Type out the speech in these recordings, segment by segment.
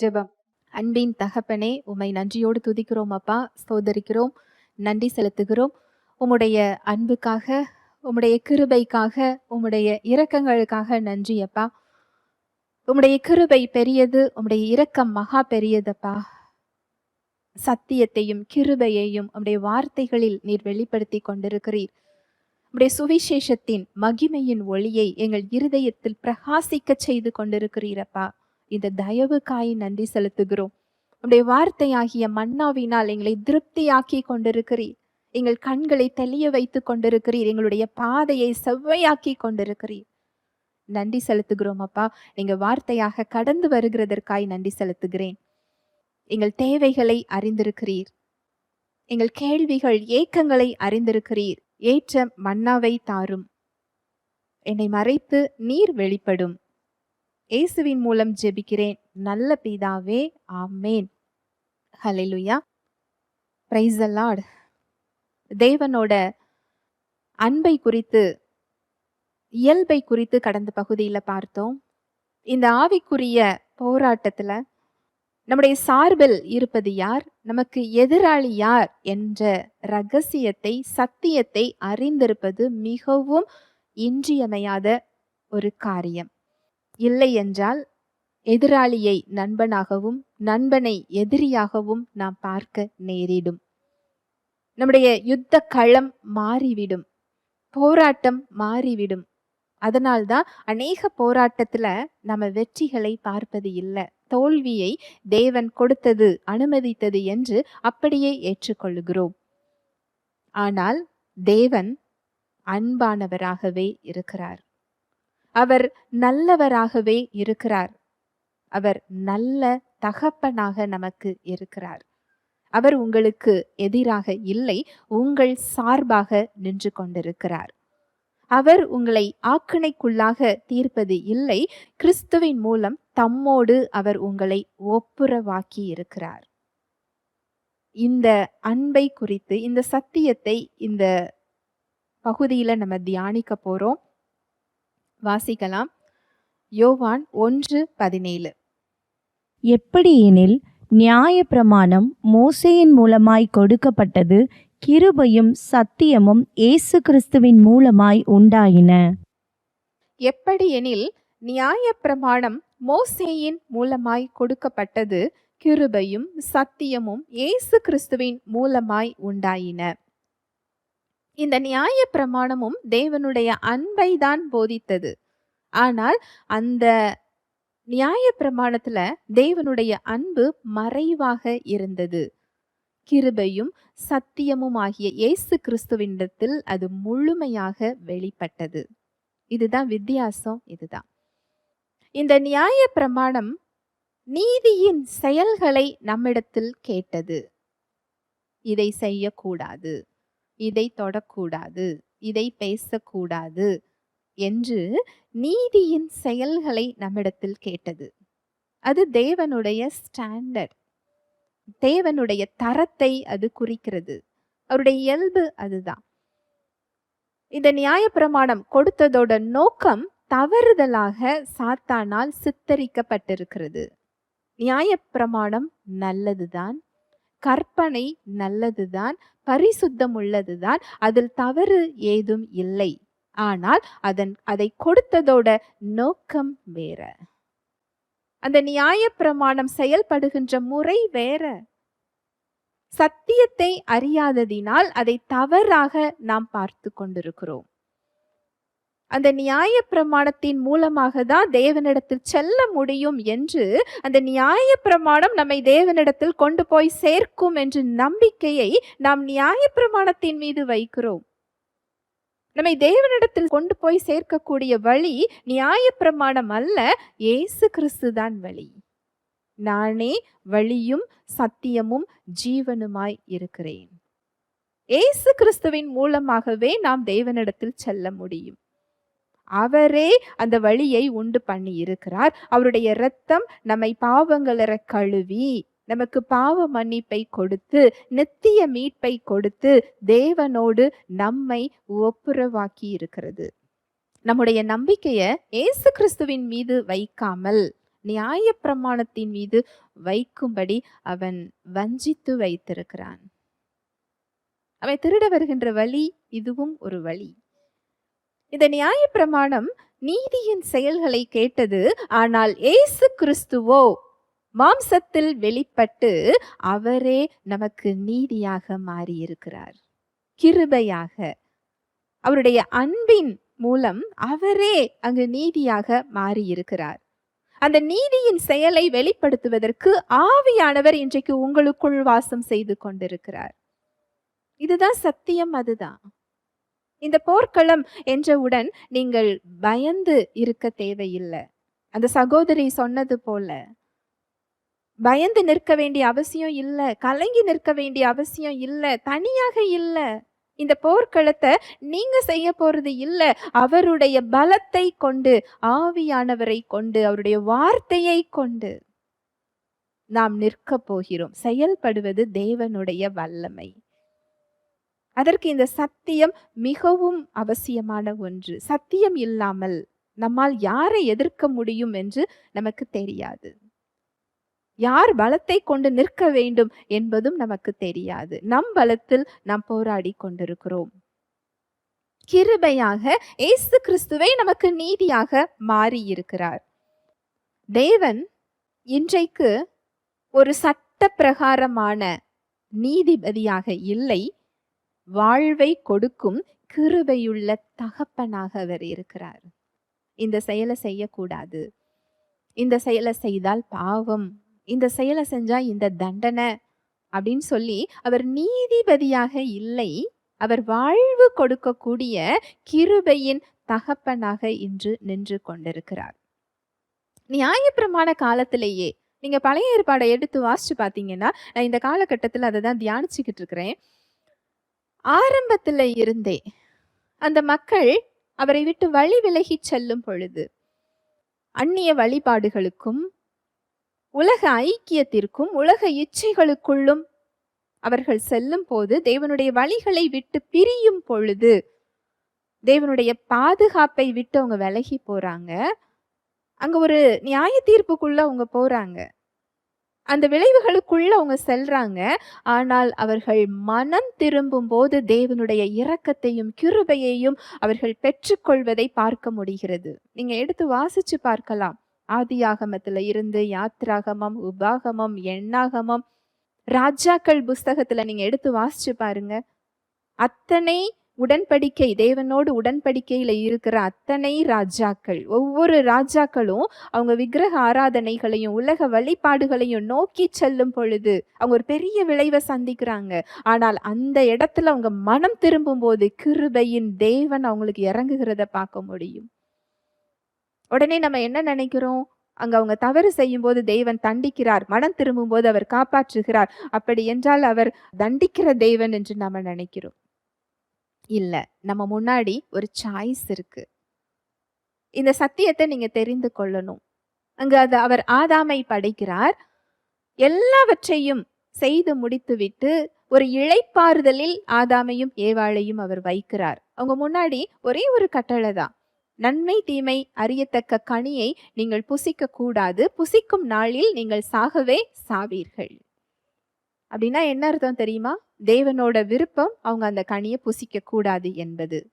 ஜெபம். அன்பின் தகப்பனே உம்மை நன்றியோடு துதிக்கிறோம் அப்பா சோதரிக்கிறோம் நன்றி செலுத்துகிறோம். உம்முடைய அன்புக்காக உம்முடைய கிருபைக்காக உம்முடைய இரக்கங்களுக்காக நன்றி அப்பா. உம்முடைய கிருபை பெரியது உம்முடைய இரக்கம் மகா பெரியதப்பா. சத்தியத்தையும் கிருபையையும் உம்முடைய வார்த்தைகளில் நீர் வெளிப்படுத்தி கொண்டிருக்கிறீர். உம்முடைய சுவிசேஷத்தின் மகிமையின் ஒளியை எங்கள் இருதயத்தில் பிரகாசிக்கச் செய்து கொண்டிருக்கிறீரப்பா இந்த தயவுக்காய் நன்றி செலுத்துகிறோம். உடைய வார்த்தையாகிய மன்னாவினால் எங்களை திருப்தியாக்கி கொண்டிருக்கிறீர். எங்கள் கண்களை தெளிய வைத்து கொண்டிருக்கிறீர். எங்களுடைய பாதையை செவ்வையாக்கி கொண்டிருக்கிறீர். நன்றி செலுத்துகிறோம் அப்பா. நீங்க வார்த்தையாக கடந்து வருகிறதற்காய் நன்றி செலுத்துகிறேன். எங்கள் தேவைகளை அறிந்திருக்கிறீர். எங்கள் கேள்விகள் ஏக்கங்களை அறிந்திருக்கிறீர். ஏற்ற மன்னாவை தாரும். என்னை மறைத்து நீர் வெளிப்படும். இயேசுவின் மூலம் ஜெபிக்கிறேன். நல்ல பிதாவே ஆமேன். ஹalleluya பிரைஸ் அல்லாட் தேவனோட அன்பை குறித்து இயல்பை குறித்து கடந்த பகுதியில் பார்த்தோம். இந்த ஆவிக்குரிய போராட்டத்தில் நம்முடைய சார்பில் இருப்பது யார்? நமக்கு எதிராளி யார் என்ற ரகசியத்தை சத்தியத்தை அறிந்திருப்பது மிகவும் இன்றியமையாத ஒரு காரியம். இல்லை என்றால் எதிராளியை நண்பனாகவும் நண்பனை எதிரியாகவும் நாம் பார்க்க நேரிடும். நம்முடைய யுத்த களம் மாறிவிடும். போராட்டம் மாறிவிடும். அதனால்தான் அநேக போராட்டத்துல நம்ம வெற்றிகளை பார்ப்பது இல்லை. தோல்வியை தேவன் கொடுத்தது அனுமதித்தது என்று அப்படியே ஏற்றுக்கொள்கிறோம் ஆனால் தேவன் அன்பானவராகவே இருக்கிறார். அவர் நல்லவராகவே இருக்கிறார். அவர் நல்ல தகப்பனாக நமக்கு இருக்கிறார். அவர் உங்களுக்கு எதிராக இல்லை உங்கள் சார்பாக நின்று கொண்டிருக்கிறார். அவர் உங்களை ஆக்கினைக்குள்ளாக தீர்ப்பது இல்லை கிறிஸ்துவின் மூலம் தம்மோடு அவர் உங்களை ஒப்புரவாக்கி இருக்கிறார். இந்த அன்பை குறித்து இந்த சத்தியத்தை இந்த பகுதியில் நம்ம தியானிக்க போகிறோம் வாசிக்கலாம். யோவான் ஒன்று பதினேழு. எப்படியெனில் நியாயப்பிரமாணம் மோசேயின் மூலமாய் கொடுக்கப்பட்டது கிருபையும் சத்தியமும் இயேசு கிறிஸ்துவின் மூலமாய் உண்டாயின. எப்படி எனில் நியாயப்பிரமாணம் மோசேயின் மூலமாய் கொடுக்கப்பட்டது கிருபையும் சத்தியமும் இயேசு கிறிஸ்துவின் மூலமாய் உண்டாயின. இந்த நியாயப்பிரமாணமும் தேவனுடைய அன்பை தான் போதித்தது. ஆனால் அந்த நியாய பிரமாணத்துல தேவனுடைய அன்பு மறைவாக இருந்தது. கிருபையும் சத்தியமும் ஆகிய இயேசு கிறிஸ்துவினிடத்தில் அது முழுமையாக வெளிப்பட்டது. இதுதான் வித்தியாசம் இதுதான். இந்த நியாய பிரமாணம் நீதியின் செயல்களை நம்மிடத்தில் கேட்டது. இதை செய்யக்கூடாது. இதை தொடக்கூடாது இதை பேசக்கூடாது என்று நீதியின் செயல்களை நம்மிடத்தில் கேட்டது. அது தேவனுடைய ஸ்டாண்டர்ட் தேவனுடைய தரத்தை அது குறிக்கிறது. அவருடைய இயல்பு அதுதான். இந்த நியாயப்பிரமாணம் கொடுத்ததோட நோக்கம் தவறுதலாக சாத்தானால் சித்தரிக்கப்பட்டிருக்கிறது. நியாயப்பிரமாணம் நல்லதுதான் கற்பனை நல்லதுதான் பரிசுத்தம் உள்ளதுதான் அதில் தவறு ஏதும் இல்லை. ஆனால் அதன் அதை கொடுத்ததோட நோக்கம் வேற. அந்த நியாயப்பிரமாணம் செயல்படுகின்ற முறை வேற. சத்தியத்தை அறியாததினால் அதை தவறாக நாம் பார்த்து கொண்டிருக்கிறோம். அந்த நியாய பிரமாணத்தின் மூலமாக தான் தேவனிடத்தில் செல்ல முடியும் என்று அந்த நியாய பிரமாணம் நம்மை தேவனிடத்தில் கொண்டு போய் சேர்க்கும் என்ற நம்பிக்கையை நாம் நியாய பிரமாணத்தின் மீது வைக்கிறோம். நம்மை தேவனிடத்தில் கொண்டு போய் சேர்க்கக்கூடிய வழி நியாய பிரமாணம் அல்ல இயேசு கிறிஸ்து தான் வழி. நானே வழியும் சத்தியமும் ஜீவனுமாய் இருக்கிறேன். ஏசு கிறிஸ்துவின் மூலமாகவே நாம் தேவனிடத்தில் செல்ல முடியும். அவரே அந்த வழியை உண்டு பண்ணி இருக்கிறார் அவருடைய இரத்தம் நம்மை பாவங்களற கழுவி நமக்கு பாவ மன்னிப்பை கொடுத்து நித்திய மீட்பை கொடுத்து தேவனோடு நம்மை ஒப்புரவாக்கி இருக்கிறது நம்முடைய நம்பிக்கையை இயேசு கிறிஸ்துவின் மீது வைக்காமல் நியாயப்பிரமாணத்தின் மீது வைக்கும்படி அவன் வஞ்சித்து வைத்திருக்கிறான். அவன் திருட வருகின்ற வழி இதுவும் ஒரு வழி. இந்த நியாய பிரமாணம் நீதியின் செயல்களை கேட்டது ஆனால் ஏசு கிறிஸ்துவோ மாம்சத்தில் வெளிப்பட்டு அவரே நமக்கு நீதியாக மாறியிருக்கிறார். கிருபையாக. அவருடைய அன்பின் மூலம் அவரே அங்கு நீதியாக மாறியிருக்கிறார். அந்த நீதியின் செயலை வெளிப்படுத்துவதற்கு ஆவியானவர் இன்றைக்கு உங்களுக்குள் வாசம் செய்து கொண்டிருக்கிறார். இதுதான் சத்தியம் அதுதான். இந்த போர்க்களம் என்றவுடன் நீங்கள் பயந்து இருக்க தேவையில்லை. அந்த சகோதரி சொன்னது போல. பயந்து நிற்க வேண்டிய அவசியம் இல்லை கலங்கி நிற்க வேண்டிய அவசியம் இல்லை தனியாக இல்லை. இந்த போர்க்களத்தை நீங்க செய்ய போறது இல்லை அவருடைய பலத்தை கொண்டு ஆவியானவரை கொண்டு அவருடைய வார்த்தையை கொண்டு நாம் நிற்க போகிறோம். செயல்படுவது தேவனுடைய வல்லமை. அதற்கு இந்த சத்தியம் மிகவும் அவசியமான ஒன்று. சத்தியம் இல்லாமல் நம்மால் யாரை எதிர்க்க முடியும் என்று நமக்கு தெரியாது. யார் பலத்தை கொண்டு நிற்க வேண்டும் என்பதும் நமக்கு தெரியாது. நம் பலத்தில் நாம் போராடி கொண்டிருக்கிறோம். கிருபையாக இயேசு கிறிஸ்துவை நமக்கு நீதியாக மாறி இருக்கிறார் தேவன் இன்றைக்கு ஒரு சட்ட பிரகாரமான நீதிபதியாக இல்லை. வாழ்வை கொடுக்கும் கிருபையுள்ள தகப்பனாக அவர் இருக்கிறார். இந்த செயலை செய்யக்கூடாது. இந்த செயலை செய்தால் பாவம். இந்த செயலை செஞ்சா இந்த தண்டனை அப்படின்னு சொல்லி அவர் நீதிபதியாக இல்லை. அவர் வாழ்வு கொடுக்கக்கூடிய கிருபையின் தகப்பனாக இன்று நின்று கொண்டிருக்கிறார். நியாயப்பிரமாண காலத்திலேயே நீங்க பழைய ஏற்பாடை எடுத்து வாசிச்சு பார்த்தீங்கன்னா நான் இந்த காலகட்டத்தில் அதை தான் தியானிச்சுக்கிட்டு இருக்கிறேன். ஆரம்பத்தில் இருந்தே அந்த மக்கள் அவரை விட்டு வழி விலகி செல்லும் பொழுது அந்நிய வழிபாடுகளுக்கும் உலக ஐக்கியத்திற்கும் உலக இச்சைகளுக்குள்ளும் அவர்கள் செல்லும் போது தேவனுடைய வழிகளை விட்டு பிரியும் பொழுது தேவனுடைய பாதுகாப்பை விட்டு அவங்க விலகி போறாங்க. அங்க ஒரு நியாய தீர்ப்புக்குள்ள அவங்க போறாங்க. அந்த விளைவுகளுக்குள்ள அவங்க செல்றாங்க. ஆனால் அவர்கள் மனம் திரும்பும் போது தேவனுடைய இரக்கத்தையும் கிருபையையும் அவர்கள் பெற்றுக்கொள்வதை பார்க்க முடிகிறது. நீங்க எடுத்து வாசிச்சு பார்க்கலாம். ஆதியாகமத்துல இருந்து யாத்ராகமம் உபாகமம் எண்ணாகமம் ராஜாக்கள் புஸ்தகத்துல நீங்க எடுத்து வாசிச்சு பாருங்க. அத்தனை உடன்படிக்கை தேவனோடு உடன்படிக்கையில் இருக்கிற அத்தனை ராஜாக்கள் ஒவ்வொரு ராஜாக்களும் அவங்க விக்கிரக ஆராதனைகளையும் உலக வழிபாடுகளையும் நோக்கி செல்லும் பொழுது அவங்க ஒரு பெரிய விளைவை சந்திக்கிறாங்க. ஆனால் அந்த இடத்துல அவங்க மனம் திரும்பும் போது கிருபையின் தேவன் அவங்களுக்கு இறங்குகிறத பார்க்க முடியும். உடனே நம்ம என்ன நினைக்கிறோம்? அங்க அவங்க தவறு செய்யும் போது தெய்வன் தண்டிக்கிறார் மனம் திரும்பும் போது அவர் காப்பாற்றுகிறார். அப்படி என்றால் அவர் தண்டிக்கிற தெய்வன் என்று நாம நினைக்கிறோம். இல்லை. நம்ம முன்னாடி ஒரு சாய்ஸ் இருக்கு. இந்த சத்தியத்தை நீங்க தெரிந்து கொள்ளணும். அங்கு அது அவர் ஆதாமை படைக்கிறார். எல்லாவற்றையும் செய்து முடித்துவிட்டு ஒரு இழைப்பாறுதலில் ஆதாமையும் ஏவாளையும் அவர் வைக்கிறார். அவங்க முன்னாடி ஒரே ஒரு கட்டளை தான். நன்மை தீமை அறியத்தக்க கனியை நீங்கள் புசிக்க கூடாது. புசிக்கும் நாளில் நீங்கள் சாகவே சாவீர்கள். அப்படின்னா என்ன அர்த்தம் தெரியுமா? தேவனோட விருப்பம் அவங்க அந்த கனியை புசிக்க கூடாது என்பது.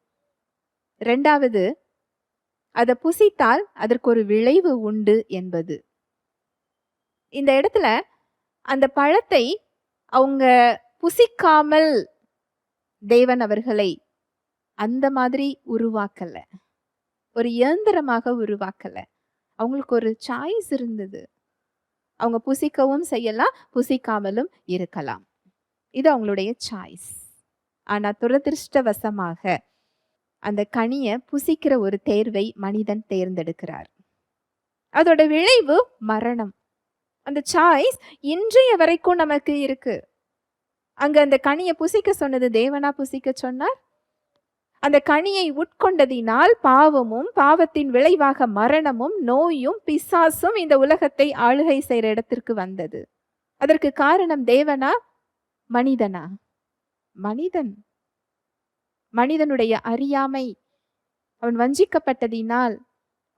ரெண்டாவது அதை புசித்தால் அதற்கு ஒரு விளைவு உண்டு என்பது. இந்த இடத்துல அந்த பழத்தை அவங்க புசிக்காமல் தேவன் அவர்களை அந்த மாதிரி உருவாக்கல. ஒரு இயந்திரமாக உருவாக்கல. அவங்களுக்கு ஒரு சாய்ஸ் இருந்தது. அவங்க புசிக்கவும் செய்யலாம் புசிக்காமலும் இருக்கலாம். இது அவங்களுடைய சாய்ஸ் ஆனால் துரதிருஷ்டவசமாக அந்த கனியை புசிக்கிற ஒரு தேர்வை மனிதன் தேர்ந்தெடுக்கிறார். அதோட விளைவு மரணம். அந்த சாய்ஸ் இன்றைய வரைக்கும் நமக்கு இருக்கு. அங்க அந்த கனியை புசிக்க சொன்னது தேவனா புசிக்க சொன்னார்? அந்த கனியை உட்கொண்டதினால் பாவமும் பாவத்தின் விளைவாக மரணமும் நோயும் பிசாசும் இந்த உலகத்தை ஆளுகை செய்கிற இடத்திற்கு வந்தது. அதற்கு காரணம் தேவனா மனிதனா? மனிதன். மனிதனுடைய அறியாமை அவன் வஞ்சிக்கப்பட்டதினால்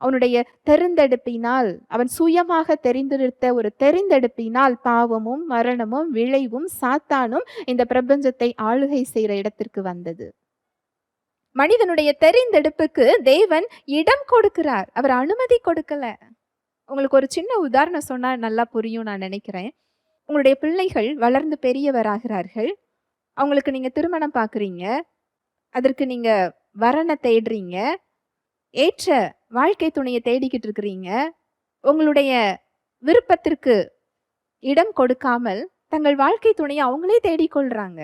அவனுடைய தெரிந்தெடுப்பினால் அவன் சுயமாக தெரிந்தெடுத்த ஒரு தெரிந்தெடுப்பினால் பாவமும் மரணமும் விளைவும் சாத்தானும் இந்த பிரபஞ்சத்தை ஆளுகை செய்கிற இடத்திற்கு வந்தது. மனிதனுடைய தெரிந்தெடுப்புக்கு தேவன் இடம் கொடுக்கிறார். அவர் அனுமதி கொடுக்கல. உங்களுக்கு ஒரு சின்ன உதாரணம் சொன்னா நல்லா புரியும் நான் நினைக்கிறேன். உங்களுடைய பிள்ளைகள் வளர்ந்து பெரியவராகிறார்கள். அவங்களுக்கு நீங்கள் திருமணம் பார்க்குறீங்க அதற்கு நீங்கள் வரனை தேடுறீங்க. ஏற்ற வாழ்க்கை துணையை தேடிக்கிட்டு இருக்கிறீங்க. உங்களுடைய விருப்பத்திற்கு இடம் கொடுக்காமல் தங்கள் வாழ்க்கை துணையை அவங்களே தேடிக்கொள்கிறாங்க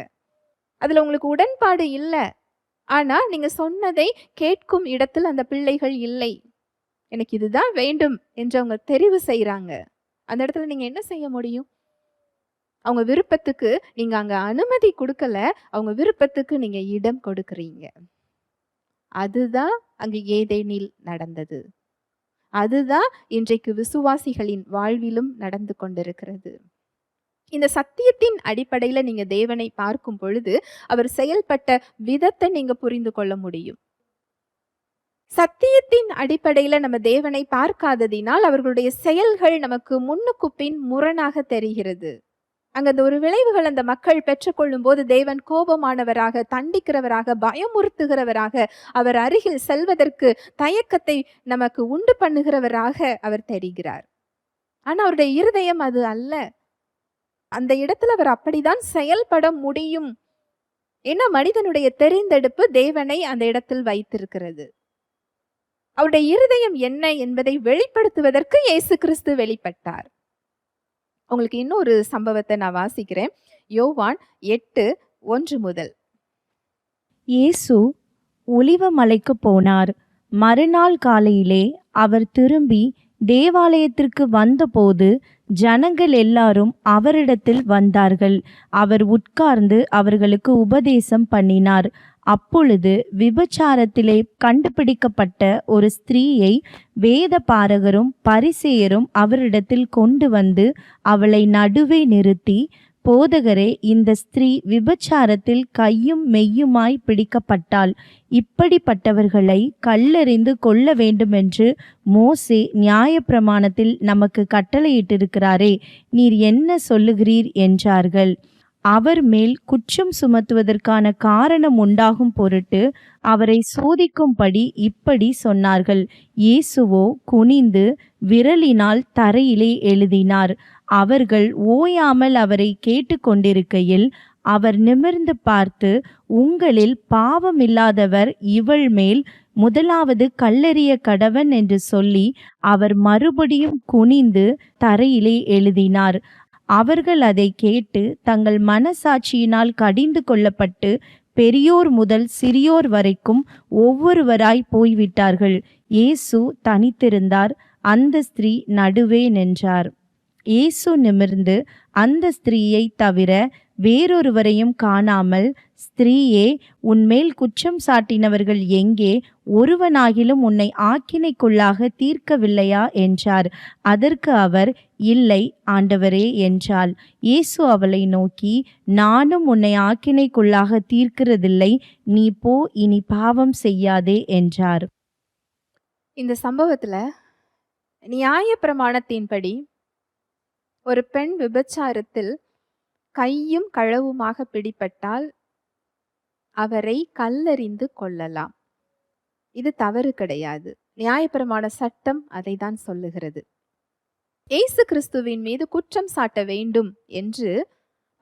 அதில் உங்களுக்கு உடன்பாடு இல்லை. ஆனால் நீங்கள் சொன்னதை கேட்கும் இடத்தில் அந்த பிள்ளைகள் இல்லை. எனக்கு இதுதான் வேண்டும் என்று அவங்க தெரிவு செய்கிறாங்க அந்த இடத்துல நீங்கள் என்ன செய்ய முடியும்? அவங்க விருப்பத்துக்கு நீங்கள் அங்கே அனுமதி கொடுக்கல அவங்க விருப்பத்துக்கு நீங்கள் இடம் கொடுக்குறீங்க. அதுதான் அங்கு ஏதேனில் நடந்தது. அதுதான் இன்றைக்கு விசுவாசிகளின் வாழ்விலும் நடந்து கொண்டிருக்கிறது. இந்த சத்தியத்தின் அடிப்படையில நீங்க தேவனை பார்க்கும் பொழுது அவர் செயல்பட்ட விதத்தை நீங்க புரிந்து கொள்ள முடியும். சத்தியத்தின் அடிப்படையில நம்ம தேவனை பார்க்காததினால் அவர்களுடைய செயல்கள் நமக்கு முன்னுக்கு பின் முரணாக தெரிகிறது. அங்க அந்த ஒரு விளைவுகள் அந்த மக்கள் பெற்றுக்கொள்ளும் போது தேவன் கோபமானவராக தண்டிக்கிறவராக பயமுறுத்துகிறவராக அவர் அருகில் செல்வதற்கு தயக்கத்தை நமக்கு உண்டு பண்ணுகிறவராக அவர் தெரிகிறார். ஆனா அவருடைய இருதயம் அது அல்ல. அந்த இடத்துல அவர் அப்படிதான் செயல்பட முடியும் ஏன்னா மனிதனுடைய தெரிந்தெடுப்பு தேவனை அந்த இடத்தில் வைத்திருக்கிறது. அவருடைய இருதயம் என்ன என்பதை வெளிப்படுத்துவதற்கு இயேசு கிறிஸ்து வெளிப்பட்டார். உங்களுக்கு இன்னொரு சம்பவத்தை நான் வாசிக்கிறேன். யோவான் எட்டு ஒன்று முதல். இயேசு ஒலிவமலைக்கு போனார். மறுநாள் காலையிலே அவர் திரும்பி தேவாலயத்திற்கு வந்தபோது ஜனங்கள் எல்லாரும் அவரிடத்தில் வந்தார்கள். அவர் உட்கார்ந்து அவர்களுக்கு உபதேசம் பண்ணினார். அப்பொழுது விபச்சாரத்திலே கண்டுபிடிக்கப்பட்ட ஒரு ஸ்திரீயை வேத பாரகரும் பரிசேயரும் அவரிடத்தில் கொண்டு வந்து அவளை நடுவே நிறுத்தி போதகரே இந்த ஸ்திரீ விபச்சாரத்தில் கையும் மெய்யுமாய் பிடிக்கப்பட்டாள். இப்படிப்பட்டவர்களை கல்லெறிந்து கொள்ள வேண்டுமென்று மோசே நியாயப்பிரமாணத்தில் நமக்கு கட்டளையிட்டிருக்கிறாரே. நீர் என்ன சொல்லுகிறீர்? என்றார்கள். அவர் மேல் குற்றம் சுமத்துவதற்கான காரணம் உண்டாகும் பொருட்டு அவரை சோதிக்கும்படி இப்படி சொன்னார்கள். இயேசுவோ குனிந்து விரலினால் தரையிலே எழுதினார். அவர்கள் ஓயாமல் அவரை கேட்டுக்கொண்டிருக்கையில் அவர் நிமிர்ந்து பார்த்து உங்களில் பாவமில்லாதவர் இவள் மேல் முதலாவது கல்லெறிய கடவன் என்று சொல்லி அவர் மறுபடியும் குனிந்து தரையிலே எழுதினார். அவர்கள் அதை கேட்டு தங்கள் மனசாட்சியினால் கடிந்து கொள்ளப்பட்டு பெரியோர் முதல் சிறியோர் வரைக்கும் ஒவ்வொருவராய் போய்விட்டார்கள். இயேசு தனித்திருந்தார் அந்த ஸ்திரீ நடுவே நின்றார். இயேசு நிமிர்ந்து அந்த ஸ்திரீயை தவிர வேறொருவரையும் காணாமல் ஸ்திரீயே உன்மேல் குற்றம் சாட்டினவர்கள் எங்கே? ஒருவனாகிலும் உன்னை ஆக்கினைக்குள்ளாக தீர்க்கவில்லையா? என்றார். அதற்கு அவர் இல்லை ஆண்டவரே என்றாள். இயேசு அவளை நோக்கி நானும் உன்னை ஆக்கினைக்குள்ளாக தீர்க்கிறதில்லை நீ போ இனி பாவம் செய்யாதே என்றார். இந்த சம்பவத்தில் நியாய பிரமாணத்தின்படி ஒரு பெண் விபச்சாரத்தில் கையும் களவுமாக பிடிபட்டால் அவரை கல்லறிந்து கொள்ளலாம். இது தவறு கிடையாது. நியாயப்பிரமாண சட்டம் அதை தான் சொல்லுகிறது. இயேசு கிறிஸ்துவின் மீது குற்றம் சாட்ட வேண்டும் என்று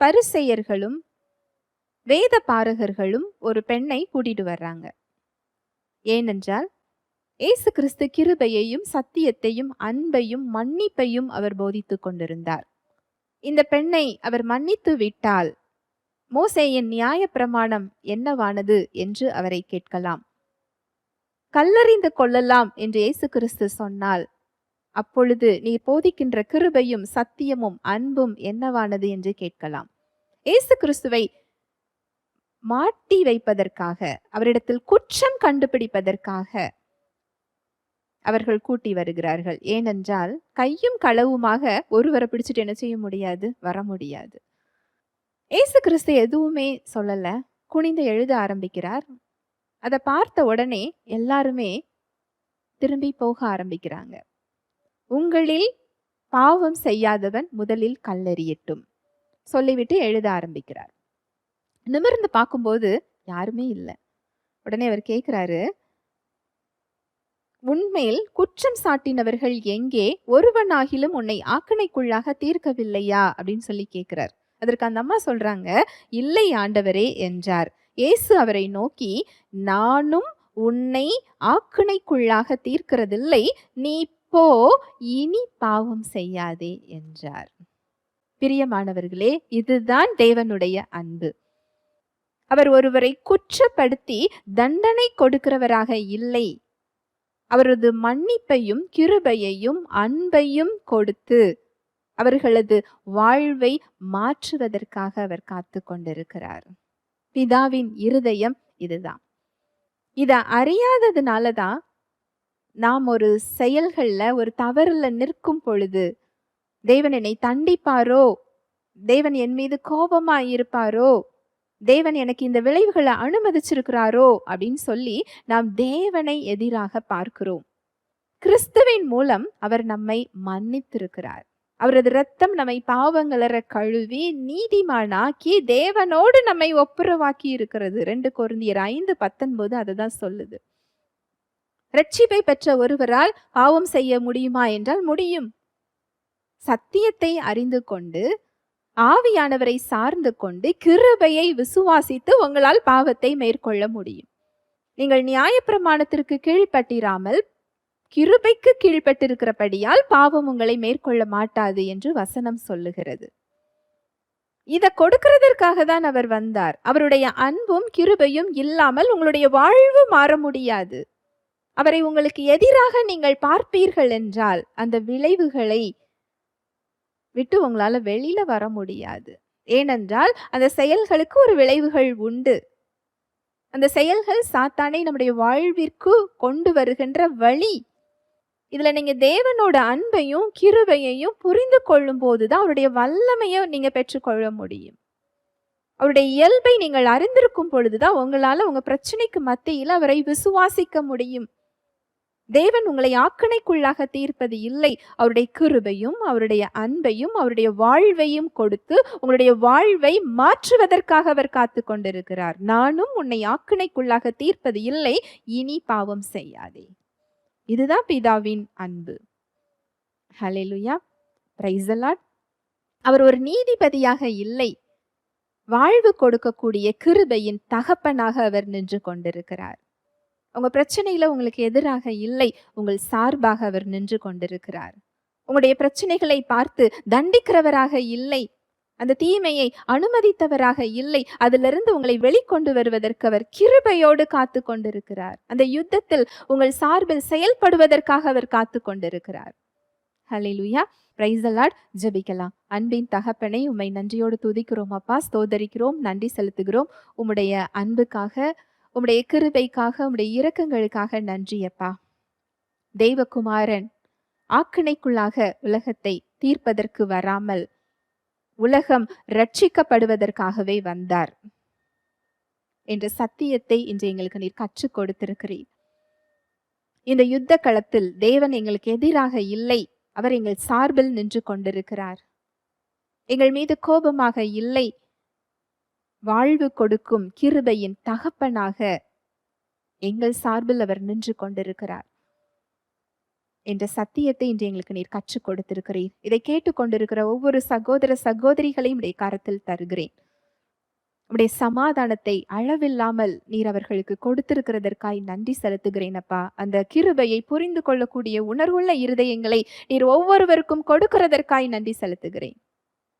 பரிசெயர்களும் வேத பாரகர்களும் ஒரு பெண்ணை கூட்டிட்டு வர்றாங்க. ஏனென்றால் இயேசு கிறிஸ்து கிருபையையும் சத்தியத்தையும் அன்பையும் மன்னிப்பையும் அவர் போதித்துக் கொண்டிருந்தார். இந்த பெண்ணை அவர் மன்னித்து விட்டால் மோசேயின் நியாய பிரமாணம் என்னவானது என்று அவரை கேட்கலாம். கல்லறிந்து கொள்ளலாம் என்று இயேசு கிறிஸ்து சொன்னால் அப்பொழுது நீ போதிக்கின்ற கிருபையும் சத்தியமும் அன்பும் என்னவானது என்று கேட்கலாம். இயேசு கிறிஸ்துவை மாட்டி வைப்பதற்காக அவரிடத்தில் குற்றம் கண்டுபிடிப்பதற்காக அவர்கள் கூட்டி வருகிறார்கள். ஏனென்றால் கையும் களவுமாக ஒருவரை பிடிச்சிட்டு என்ன செய்ய முடியாது? வர முடியாது. ஏசு கிறிஸ்து எதுவுமே சொல்லலை. குனிந்து எழுத ஆரம்பிக்கிறார். அதை பார்த்த உடனே எல்லாருமே திரும்பி போக ஆரம்பிக்கிறாங்க. உங்களில் பாவம் செய்யாதவன் முதலில் கல்லெறியட்டும். சொல்லிவிட்டு எழுத ஆரம்பிக்கிறார். நிமிர்ந்து பார்க்கும்போது யாருமே இல்லை. உடனே அவர் கேட்குறாரு உன்மேல் குற்றம் சாட்டினவர்கள் எங்கே? ஒருவனாகிலும் உன்னை ஆக்கணைக்குள்ளாக தீர்க்கவில்லையா? அப்படின்னு சொல்லி கேட்கிறார் அதற்கு அந்த அம்மா சொல்றாங்க இல்லை ஆண்டவரே என்றார். இயேசு அவரை நோக்கி நானும் உன்னை ஆக்கணைக்குள்ளாக தீர்க்கிறதில்லை நீ போ இனி பாவம் செய்யாதே என்றார். பிரியமானவர்களே இதுதான் தேவனுடைய அன்பு. அவர் ஒருவரை குற்றப்படுத்தி தண்டனை கொடுக்கிறவராக இல்லை. அவரது மன்னிப்பையும் கிருபையையும் அன்பையும் கொடுத்து அவர்களது வாழ்வை மாற்றுவதற்காக அவர் காத்து கொண்டிருக்கிறார். பிதாவின் இருதயம் இதுதான். இத அறியாததுனால தான் நாம் ஒரு செயல்கள்ல ஒரு தவறுல நிற்கும் பொழுது தேவன் என்னை தண்டிப்பாரோ? தேவன் என் மீது கோபமா இருப்பாரோ? தேவன் எனக்கு இந்த விளைவுகளை அனுமதிச்சிருக்கிறாரோ? அப்படின்னு சொல்லி நாம் தேவனை எதிராக பார்க்கிறோம். கிறிஸ்துவின் மூலம் அவர் நம்மை மன்னித்திருக்கிறார். அவரது ரத்தம் நம்மை பாவங்களற கழுவி நீதிமானாக்கி தேவனோடு நம்மை ஒப்புரவாக்கி இருக்கிறது. ரெண்டு குருந்தியர் ஐந்து பத்தொன்பது அதுதான் சொல்லுது. ரட்சிப்பை பெற்ற ஒருவரால் பாவம் செய்ய முடியுமா என்றால் முடியும். சத்தியத்தை அறிந்து கொண்டு ஆவியானவரை சார்ந்து கொண்டு கிருபையை விசுவாசித்து உங்களால் பாவத்தை மேற்கொள்ள முடியும். நீங்கள் நியாயப்பிரமாணத்திற்கு கீழ்ப்பட்டிராமல் கிருபைக்கு கீழ்ப்பட்டிருக்கிறபடியால் பாவம் உங்களை மேற்கொள்ள மாட்டாது என்று வசனம் சொல்லுகிறது. இதை கொடுக்கிறதற்காக தான் அவர் வந்தார். அவருடைய அன்பும் கிருபையும் இல்லாமல் உங்களுடைய வாழ்வு மாற முடியாது. அவரை உங்களுக்கு எதிராக நீங்கள் பார்ப்பீர்கள் என்றால் அந்த விளைவுகளை விட்டு உங்களால் வெளியில வர முடியாது. ஏனென்றால் அந்த செயல்களுக்கு ஒரு விளைவுகள் உண்டு. அந்த செயல்கள் சாத்தானை நம்முடைய வாழ்விற்கு கொண்டு வருகின்ற வழி இதில் நீங்கள் தேவனோட அன்பையும் கிருபையையும் புரிந்து கொள்ளும் போது தான் அவருடைய வல்லமையை நீங்கள் பெற்றுக்கொள்ள முடியும். அவருடைய இயல்பை நீங்கள் அறிந்திருக்கும் பொழுதுதான் உங்களால் உங்கள் பிரச்சனைக்கு மத்தியில் அவரை விசுவாசிக்க முடியும். தேவன் உங்களை ஆக்கணைக்குள்ளாக தீர்ப்பது இல்லை. அவருடைய கிருபையும் அவருடைய அன்பையும் அவருடைய வாழ்வையும் கொடுத்து உங்களுடைய வாழ்வை மாற்றுவதற்காக அவர் காத்து கொண்டிருக்கிறார். நானும் உன்னை ஆக்கணைக்குள்ளாக தீர்ப்பது இல்லை. இனி பாவம் செய்யாதே. இதுதான் பிதாவின் அன்பு. ஹலெலுயா பிரைசலாட் அவர் ஒரு நீதிபதியாக இல்லை. வாழ்வு கொடுக்கக்கூடிய கிருபையின் தகப்பனாக அவர் நின்று கொண்டிருக்கிறார். உங்க பிரச்சனையில உங்களுக்கு எதிராக இல்லை. உங்கள் சார்பாக அவர் நின்று கொண்டிருக்கிறார். உங்களுடைய பிரச்சனைகளை பார்த்து தண்டிக்கிறவராக இல்லை. அந்த தீமையை அனுமதித்தவராக இல்லை. அதிலிருந்து உங்களை வெளிக்கொண்டு வருவதற்கு அவர் கிருபையோடு காத்து கொண்டிருக்கிறார் அந்த யுத்தத்தில் உங்கள் சார்பில் செயல்படுவதற்காக அவர் காத்து கொண்டிருக்கிறார் ஹalleluya பிரைஸ் அலாட் ஜெபிக்கலாம். அன்பின் தகப்பனை உம்மை நன்றியோடு துதிக்கிறோம். அப்பா ஸ்தோதரிக்கிறோம். நன்றி செலுத்துகிறோம். உம்முடைய அன்புக்காக உம்முடைய கிருபைக்காக உம்முடைய இரக்கங்களுக்காக நன்றி அப்பா. தெய்வகுமாரன் ஆக்கினைக்குள்ளாக உலகத்தை தீர்ப்பதற்கு வராமல் உலகம் ரட்சிக்கப்படுவதற்காகவே வந்தார் என்ற சத்தியத்தை இன்று எங்களுக்கு நீர் கற்றுக் கொடுத்திருக்கிறீர். இந்த யுத்த களத்தில் தேவன் எங்களுக்கு எதிராக இல்லை. அவர் எங்கள் சார்பில் நின்று கொண்டிருக்கிறார். எங்கள் மீது கோபமாக இல்லை. வாழ்வு கொடுக்கும் கிருபையின் தகப்பனாக எங்கள் சார்பில் அவர் நின்று கொண்டிருக்கிறார். என்ற சத்தியத்தை இன்று எங்களுக்கு நீர் கற்றுக் கொடுத்திருக்கிறீர். இதை கேட்டுக்கொண்டிருக்கிற ஒவ்வொரு சகோதர சகோதரிகளையும் உடைய கரத்தில் தருகிறேன். உடைய சமாதானத்தை அளவில்லாமல் நீர் அவர்களுக்கு கொடுத்திருக்கிறதற்காய் நன்றி செலுத்துகிறேன் அப்பா. அந்த கிருபையை புரிந்து கொள்ளக்கூடிய உணர்வுள்ள இருதயங்களை நீர் ஒவ்வொருவருக்கும் கொடுக்கிறதற்காய் நன்றி செலுத்துகிறேன்.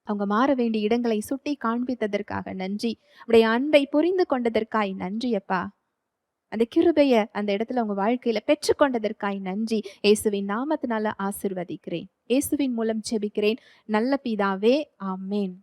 அவங்க மாற வேண்டிய இடங்களை சுட்டி காண்பித்ததற்காக நன்றி. உடைய அன்பை புரிந்து கொண்டதற்காய் நன்றி அப்பா. அந்த கிருபையை அந்த இடத்துல உங்க வாழ்க்கையில பெற்றுக்கொண்டதற்காய் நன்றி. இயேசுவின் நாமத்தினால ஆசிர்வதிக்கிறேன். இயேசுவின் மூலம் செபிக்கிறேன் நல்ல பிதாவே ஆமேன்.